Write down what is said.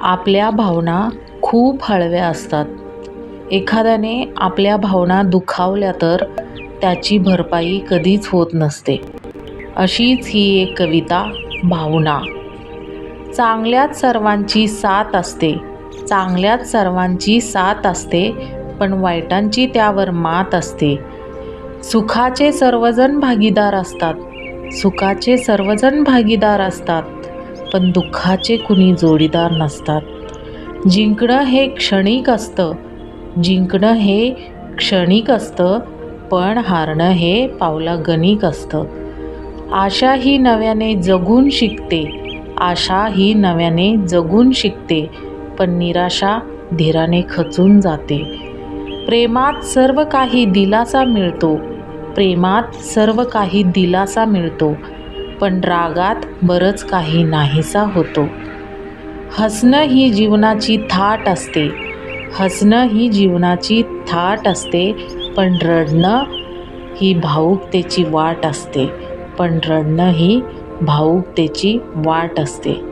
आपल्या भावना खूप हळव्या असतात. एखाद्याने आपल्या भावना दुखावल्या तर त्याची भरपाई कधीच होत नसते. अशीच ही एक कविता भावना. चांगल्याच सर्वांची साथ असते. चांगल्याच सर्वांची साथ असते पण वाईटांची त्यावर मात असते. सुखाचे सर्वजण भागीदार असतात. सुखाचे सर्वजण भागीदार असतात. पण दुःखाचे कुणी जोडीदार नसतात. जिंकणं हे क्षणिक असतं. जिंकणं हे क्षणिक असतं पण हारणं हे पावलागणिक असतं. आशा ही नव्याने जगून शिकते. आशा ही नव्याने जगून शिकते पण निराशा धीराने खचून जाते. प्रेमात सर्व काही दिलासा मिळतो. प्रेमात सर्व काही दिलासा मिळतो. पण रागात बरंच काही नाहीसा होतो. हसणं ही जीवनाची थाट असते. हसणं ही जीवनाची थाट असते पण रडणं ही भावुकतेची वाट असते. पण रडणं ही भावुकतेची वाट असते.